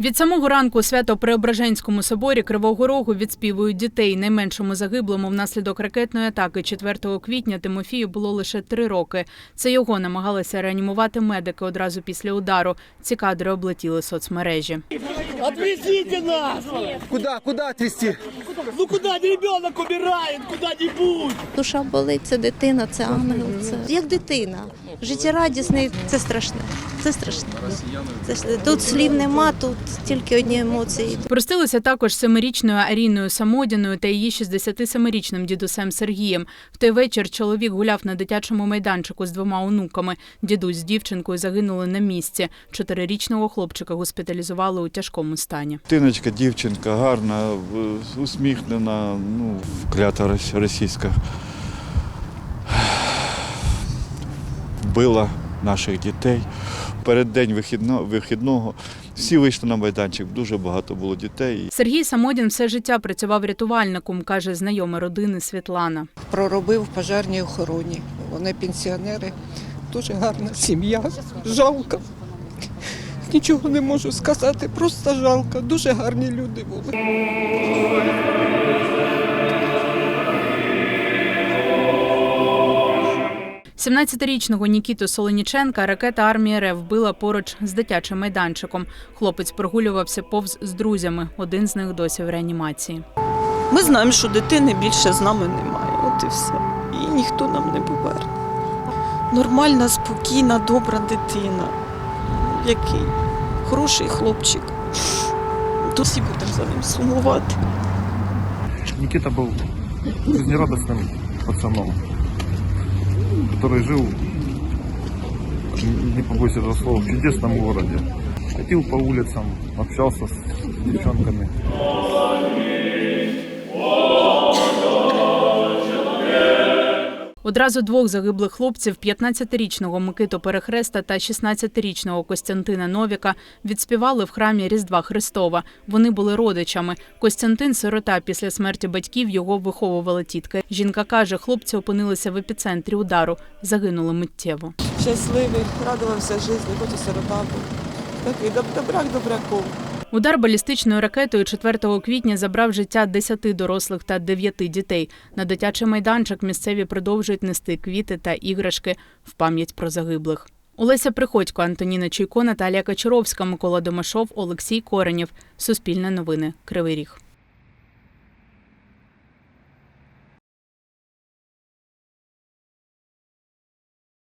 Від самого ранку у Свято-Преображенському соборі Кривого Рогу відспівують дітей. Найменшому загиблому внаслідок ракетної атаки 4 квітня Тимофію було лише три роки. Це його намагалися реанімувати медики одразу після удару. Ці кадри облетіли соцмережі. Отвезите нас! Куди, куда отвезти? Ну куда ребенок умирает, куда-нибудь! Душа болить, це дитина, це ангел. Це як дитина. Життєрадісний це страшне. Це страшне. Це тут слів нема, тут тільки одні емоції. Простилися також семирічною Аріною Самодіною та її 67-річним дідусем Сергієм. В той вечір чоловік гуляв на дитячому майданчику з двома онуками. Дідусь з дівчинкою загинули на місці. Чотирирічного хлопчика госпіталізували у тяжкому стані. Дитиночка, дівчинка, гарна, в- усміхнена, ну, клята російська. Вбила наших дітей. Перед день вихідно- вихідного всі вийшли на майданчик, дуже багато було дітей. Сергій Самодін все життя працював рятувальником, каже знайома родини Світлана. проробив в пожежній охороні. Вони пенсіонери, дуже гарна сім'я. Жалко. Нічого не можу сказати, просто жалко. Дуже гарні люди були. 17-річного Нікіту Солоніченка ракета армії РФ вбила поруч з дитячим майданчиком. Хлопець прогулювався повз з друзями. Один з них досі в реанімації. Ми знаємо, що дитини більше з нами немає. От і все. І ніхто нам не поверне. Нормальна, спокійна, добра дитина Який хороший хлопчик. Тут всі будемо за ним сумувати. Никита был жизнерадостным пацаном, который жил, не побоюсь этого слова, в чудесном городе. Ходил по улицам, общался с девчонками. Одразу двох загиблих хлопців 15-річного Микиту Перехреста та 16-річного Костянтина Новіка відспівали в храмі Різдва Христова. Вони були родичами. Костянтин сирота після смерті батьків його виховувала тітка. Жінка каже, хлопці опинилися в епіцентрі удару, загинули миттєво. Щасливий, радувався житті, хоч і сирота був. Доб- добряк добряков. Удар балістичною ракетою 4 квітня забрав життя 10 дорослих та 9 дітей. На дитячий майданчик місцеві продовжують нести квіти та іграшки в пам'ять про загиблих. Олеся Приходько, Антоніна Чуйко, Наталія Качаровська, Микола Домашов, Олексій Коренєв. Суспільне новини. Кривий Ріг.